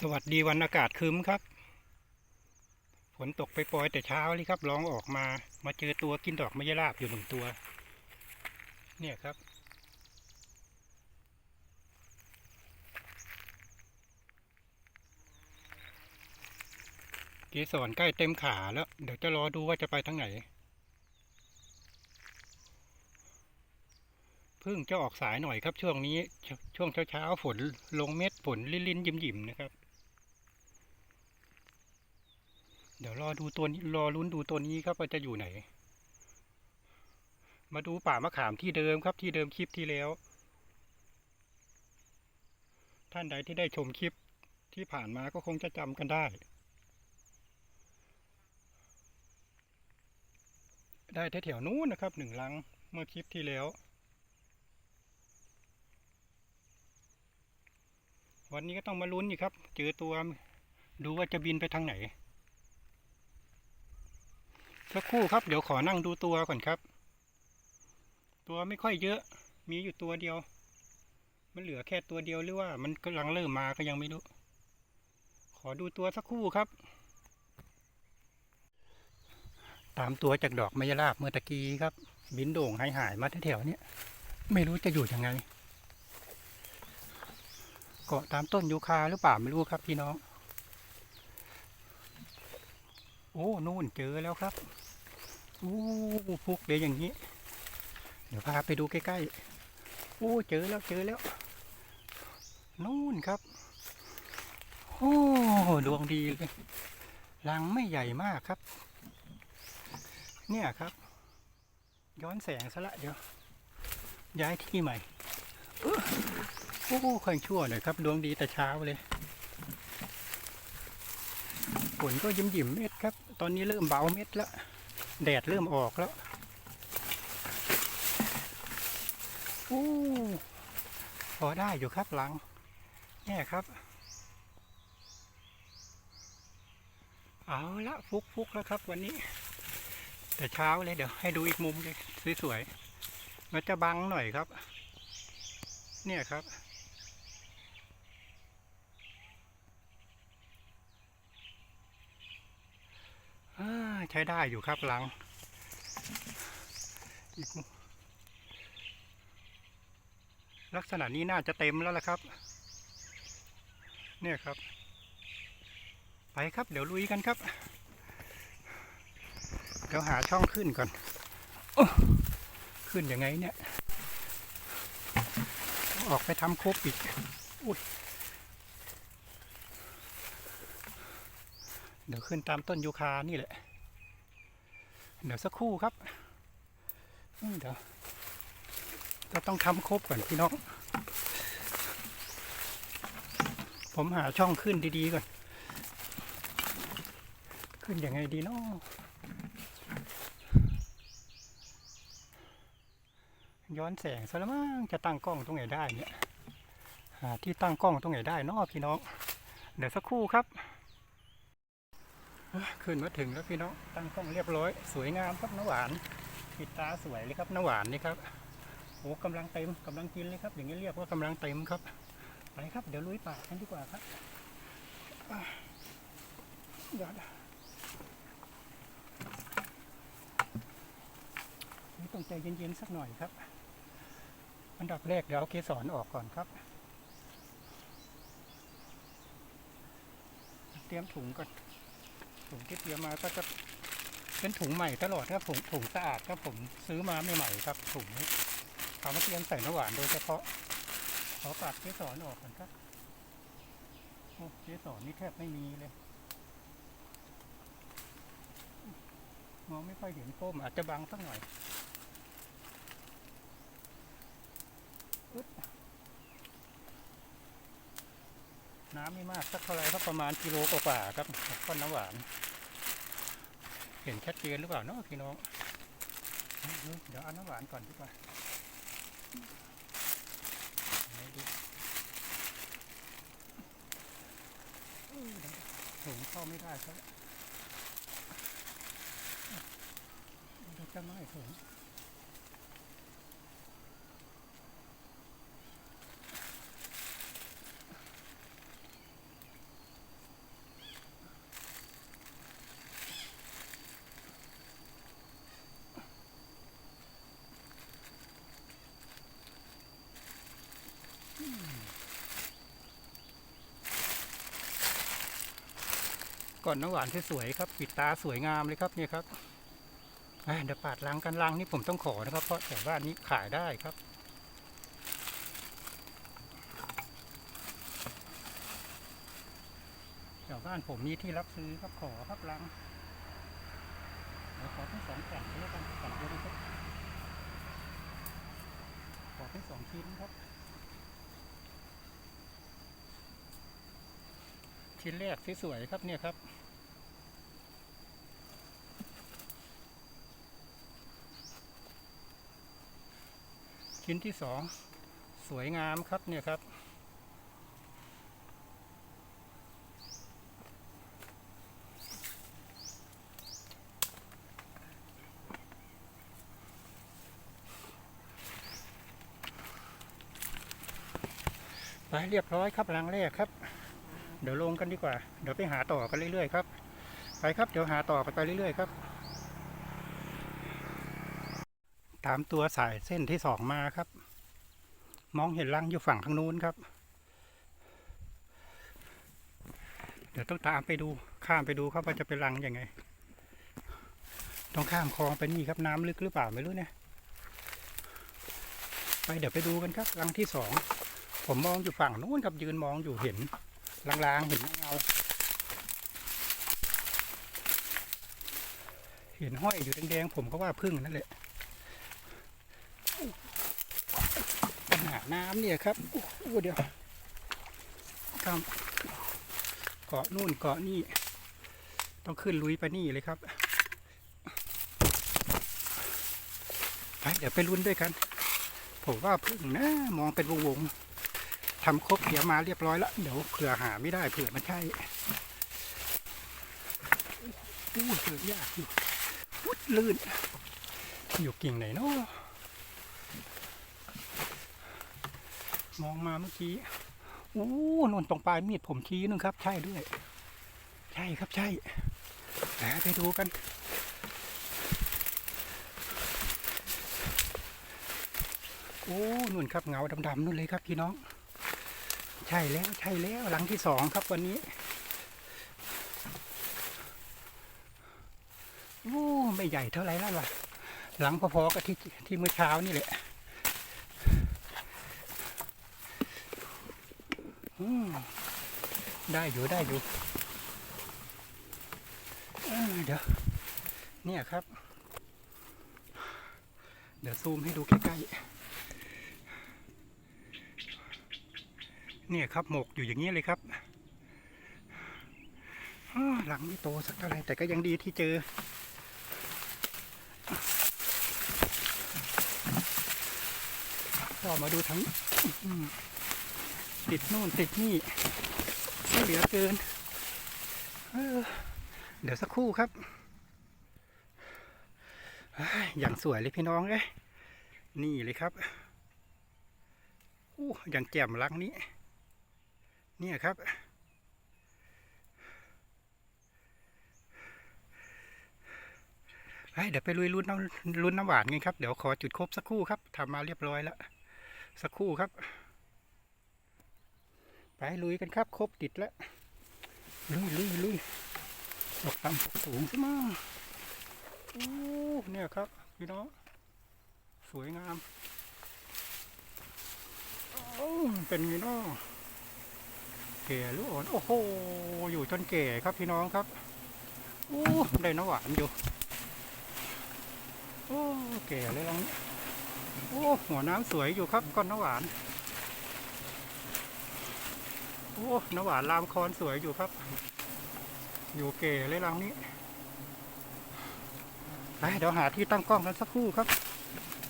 สวัสดีวันอากาศครึ้มครับ ฝนตกไปปล่อยแต่เช้าเลยครับร้องออกมา มาเจอตัวกินดอกมะยราบอยู่หนึ่งตัว เนี่ยครับ เกสรใกล้เต็มขาแล้ว เดี๋ยวจะรอดูว่าจะไปทางไหนพิ่งจะออกสายหน่อยครับช่วงนี้ชช่วงเช้าๆฝนลงเม็ดฝนลินๆ ยิ้มๆนะครับ เดี๋ยวรอดูตัวนี้รอลุ้นดูตัวนี้ครับว่าจะอยู่ไหน มาดูป่ามะขามที่เดิมครับที่เดิมคลิปที่แล้ว ท่านใดที่ได้ชมคลิปที่ผ่านมาก็คงจะจำกันได้ ได้แถวๆนู้นนะครับหนึ่งลังเมื่อคลิปที่แล้ว วันนี้ก็ต้องมาลุ้นอีกครับ เจอตัวดูว่าจะบินไปทางไหน สักครู่ครับเดี๋ยวขอนั่งดูตัวก่อนครับ ตัวไม่ค่อยเยอะ มีอยู่ตัวเดียว มันเหลือแค่ตัวเดียวหรือว่า มันกำลังเริ่มมาก็ยังไม่รู้ ขอดูตัวสักครู่ครับ ตามตัวจากดอกไมยราบเมื่อตะกี้ครับ บินโด่งหายหายมาแถวๆนี้ไม่รู้จะอยู่ยังไงเกาะตามต้นยูคาหรือเปล่าไม่รู้ครับพี่น้อง โอ้ นู่นเจอแล้วครับ อ้พุกเลยอย่างนี้ เดี๋ยวพาไปดูใกล้ๆโอ้เจอแล้วเจอแล้วนู่นครับโอ้ดวงดีเลยรังไม่ใหญ่มากครับ เนี่ยครับ ย้อนแสงซะละเดี๋ยว ย้ายที่ใหม่อื้อโอ้ค่อยชั่วหน่อยครับดวงดีแต่เช้าเลยฝนก็ยิ้มยิ้มๆเม็ดครับ ตอนนี้เริ่มเบาเม็ดแล้ว แดดเริ่มออกแล้วโอ้พอได้อยู่ครับหลังเนี่ยครับ เอาละฟุกฟุกแล้วครับวันนี้ แต่เช้าเลยเดี๋ยวให้ดูอีกมุมเลยสวยๆมันจะบังหน่อยครับ เนี่ยครับ ใช้ได้อยู่ครับหลังลักษณะนี้น่าจะเต็มแล้วล่ะครับ เนี่ยครับ ไปครับเดี๋ยวลุยกันครับ เดี๋ยวหาช่องขึ้นก่อนอขึ้นยังไงเนี่ย ออกไปทำโคบอีกอุ้ย เดี๋ยวขึ้นตามต้นยูคานี่แหละ เดี๋ยวสักครู่ครับเดี๋ยวเราต้องทำครบก่อนพี่น้อง ผมหาช่องขึ้นดีๆก่อน ขึ้นยังไงดีเนาะย้อนแสงซะแล้วมั้งจะตั้งกล้องตรงไหนได้เนี่ย หาที่ตั้งกล้องตรงไหนได้เนาะพี่น้อง เดี๋ยวสักครู่ครับ ขึ้นมาถึงแล้วพี่น้องตั้งกล้องเรียบร้อย สวยงามครับน้ำหวานปิดตาสวยเลยครับน้ำหวานนี่ครับโอ้กำลังเต็มกำลังกินเลยครับ อย่างนี้เรียกว่ากำลังเต็มครับไปครับเดี๋ยวลุยป่ากันดีกว่าครับอะเดี๋ยวนี่ต้องใจเย็นๆสักหน่อยครับ อันดับแรกเดี๋ยวเอาเกสรออกก่อนครับ เตรียมถุงก่อน ถุงที่เตรียมมาก็จะเป็นถุงใหม่ตลอดครับถุงถุงสะอาดครับผมซื้อมาใหม่ๆครับถุงนี้เอามาเตรียมใส่น้ำหวานโดยเฉพาะขอปัดเกสรออกก่อนครับโอ้เกสรนี่แทบไม่มีเลยมองไม่ค่อยเห็นโ้มอาจจะบังสักหน่อยอึ๊ดน้ำ ไม่มากสักเท่าไหรก็ประมาณกิโลกว่าครับก้อนน้ำหวาน เห็นชัดเจนหรือเปล่าเนาะพี่น้อง เดี๋ยวเอาน้ำหวานก่อนดีกว่าไหนถุงเข้าไม่ได้ครับจะไม่ถุง ก่อนน้ำหวานสวยๆครับปิดตาสวยงามเลยครับเนี่ยครับเดี๋ยวปาดลังกันลังนี่ผมต้องขอนะครับ เพราะแต่ว่านี้ขายได้ครับแถวบ้านผมมีที่รับซื้อครับขอครับลังเดี๋ยวขอทั้งสองแผ่นแล้วกันแผ่นเดียวดีครับขอทั้งสองชิ้นครับ ชิ้นแรกสวยๆครับเนี่ยครับชิ้นที่สองสวยงามครับเนี่ยครับ ไปเรียบร้อยครับรังแรกครับ เดี๋ยวลงกันดีกว่า เดี๋ยวไปหาต่อกันเรื่อยๆครับ ไปครับ เดี๋ยวหาต่อกันไปเรื่อยๆครับ ตามตัวสายเส้นที่สองมาครับ มองเห็นรังอยู่ฝั่งทางนู้นครับ เดี๋ยวต้องตามไปดู ข้ามไปดูครับว่าจะเป็นรังยังไง ต้องข้ามคลองไปนี่ครับน้ำลึกหรือเปล่าไม่รู้เนี่ย ไปเดี๋ยวไปดูกันครับรังที่สองผมมองอยู่ฝั่งนู้นครับยืนมองอยู่เห็น ลางๆเห็นเงาเห็นห้อยอยู่แดงๆผมก็ว่าพึ่งนั่นแหละปัญหาน้ำเนี่ยครับโอ้เดี๋ยวครับเกาะนู่นเกาะนี่ ต้องขึ้นลุยไปนี่เลยครับไปเดี๋ยวไปลุ้นด้วยกัน ผมว่าพึ่งนะ มองเป็นวงๆ ทำครบเดี๋ยวมาเรียบร้อยแล้วเดี๋ยวเผื่อหาไม่ได้เผื่อมันใช่อู้เกิดยากอยู่วุดลื่น อยู่กิ่งไหนเนาะมองมาเมื่อกี้อู้นนตรงปลายมีดผมชี้นึงครับ ใช่ด้วย ใช่ครับใช่แหมไปดูกันโอ้นุ่นครับเงาดำๆนู่นเลยครับพี่น้อง ใช่แล้วใช่แล้วหลังที่สองครับวันนี้โอ้ไม่ใหญ่เท่าไหร่แล้วล่ะ หลังพอๆกับที่ที่เมื่อเช้านี่แหละได้อยู่ได้อยู่เอ้อเดี๋ยวเนี่ยครับ เดี๋ยวซูมให้ดูใกล้ๆ เนี่ยครับหมกอยู่อย่างนี้เลยครับหลังไม่โตสักเท่าไหรแต่ก็ยังดีที่เจอ ก็มาดูทั้งติดโน่นติดนี่ไม่เหลือเกินเเดี๋ยวสักครู่ครับ อย่างสวยเลยพี่น้องเอ้ยนี่เลยครับ อู้อย่างแจ่มลังนี้ เนี่ยครับเฮ้ยเดี๋ยวไปลุยลุ้นน้ำลุ้นน้ำหวานกันครับ เดี๋ยวขอจุดครบสักครู่ครับทำมาเรียบร้อยแล้ว สักครู่ครับ ไปลุยกันครับ ครบติดแล้ว ลุยลุยลุยตกต่ำสูงใช่ไหมโอ้เนี่ยครับพี่น้องสวยงาม เป็นไงเนาะ แก่หรืออ่อนโอ้โหอยู่จนแก่ครับพี่น้องครับโอ้ได้น้ำหวานอยู่โอ้แก่เลยลังนี้โอ้หัวน้ำสวยอยู่ครับก้อนน้ำหวานโอ้น้ำหวานลามคอนสวยอยู่ครับ อยู่แก่เลยลังนี้ไปเดี๋ยวหาที่ตั้งกล้องกันสักครู่ครับ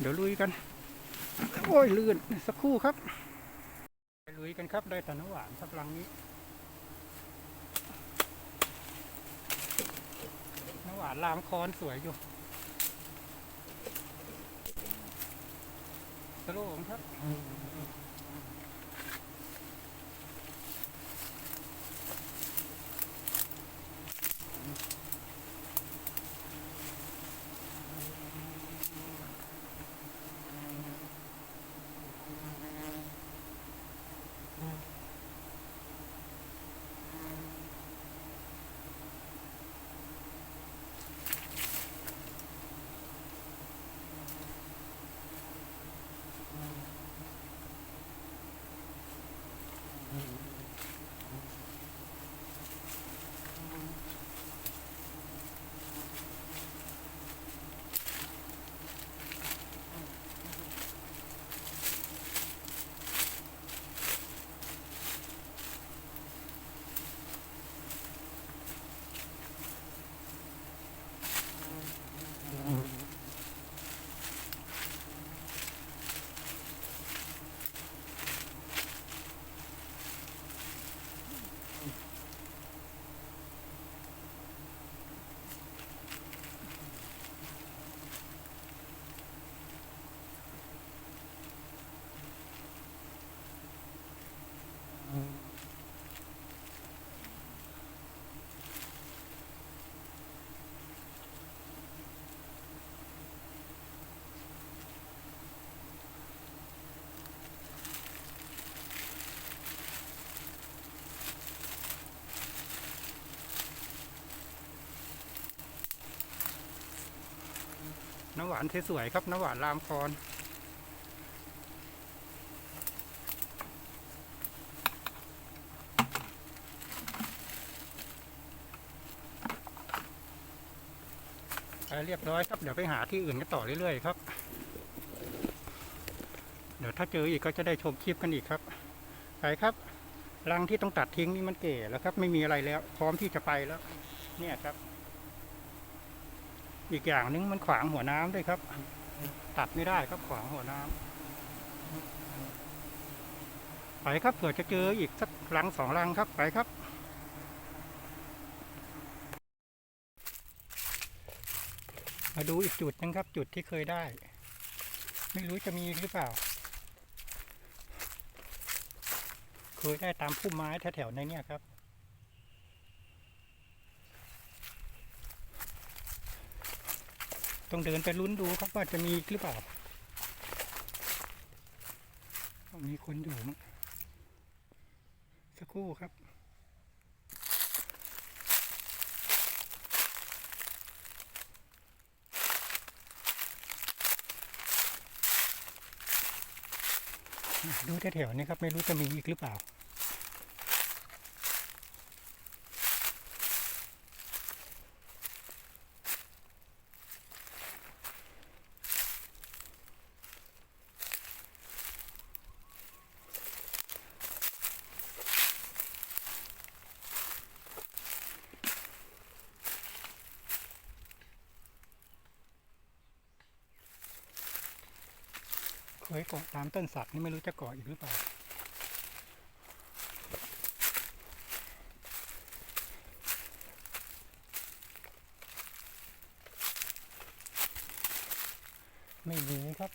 เดี๋ยวลุยกัน โอ้ยลื่นสักครู่ครับ ลุยกันครับได้แต่น้ำหวานสักลังนี้น้ำหวานลามคอนสวยอยู่สโลงครับ น้ำหวานสวยๆครับ น้ำหวานรามคอนไปเรียบร้อยครับ เดี๋ยวไปหาที่อื่นกันต่อเรื่อยๆครับ เดี๋ยวถ้าเจออีกก็จะได้ชมคลิปกันอีกครับไปครับรังที่ต้องตัดทิ้งนี่มันเก๋แล้วครับ ไม่มีอะไรแล้ว พร้อมที่จะไปแล้ว เนี่ยครับ อีกอย่างหนึงมันขวางหัวน้ำด้วยครับ ตัดไม่ได้ครับขวางหัวน้ำไปครับเผื่อจะเจออีกสักรังสองรังครับไปครับ มาดูอีกจุดหนึงครับ จุดที่เคยได้ ไม่รู้จะมีหรือเปล่า เคยได้ตามพุ่มไม้แถวๆในเนี่ยครับ ต้องเดินไปลุ้นดูครับว่าจะมีหรือเปล่ามีคนอยู่มั้งสักครู่ครับดูแถวๆนี้ครับ ไม่รู้จะมีอีกหรือเปล่า เคยเกาะตามต้นสักนี่ไม่รู้จะเกาะอีกหรือเปล่าไม่มีครับ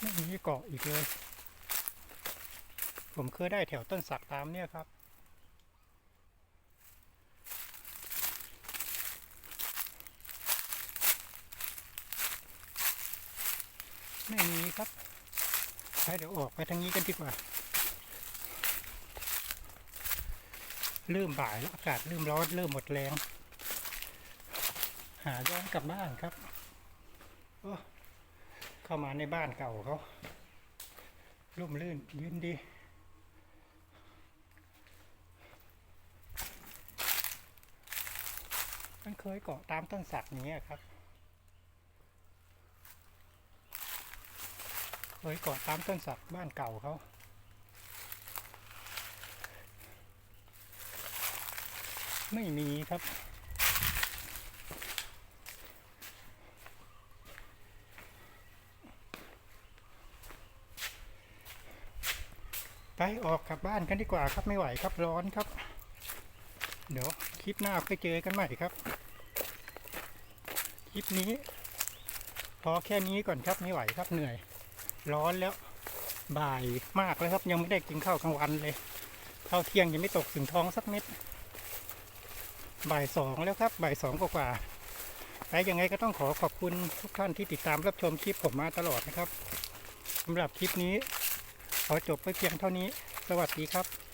ไม่มีเกาะอีกเลย ผมเคยได้แถวต้นสักตามเนี่ยครับ ไม่มีครับไปเดี๋ยวออกไปทางนี้กันดีกว่า เริ่มบ่ายแล้วอากาศเริ่มร้อนเริ่มหมดแรง หาย้อนกลับบ้านครับเข้ามาในบ้านเก่าเขาร่มรื่นยืนดีมันเคยเกาะตามต้นสักอย่างเงี้ครับ เคยกาะตามต้นสักบ้านเก่าเขาไม่มีครับ ไปออกกลับบ้านกันดีกว่าครับไม่ไหวครับร้อนครับ เดี๋ยวคลิปหน้าไปเจอกันใหม่ครับ คลิปนี้ พอแค่นี้ก่อนครับไม่ไหวครับเหนื่อย ร้อนแล้ว บ่ายมากแล้วครับ ยังไม่ได้กินข้าวกลางวันเลยข้าวเที่ยงยังไม่ตกถึงท้องสักเม็ด บ่ายสองแล้วครับ บ่ายสองกว่าๆแต่ยังไงก็ต้องขอขอบคุณทุกท่านที่ติดตามรับชมคลิปผมมาตลอดนะครับสำหรับคลิปนี้ ขอจบไปเพียงเท่านี้ สวัสดีครับ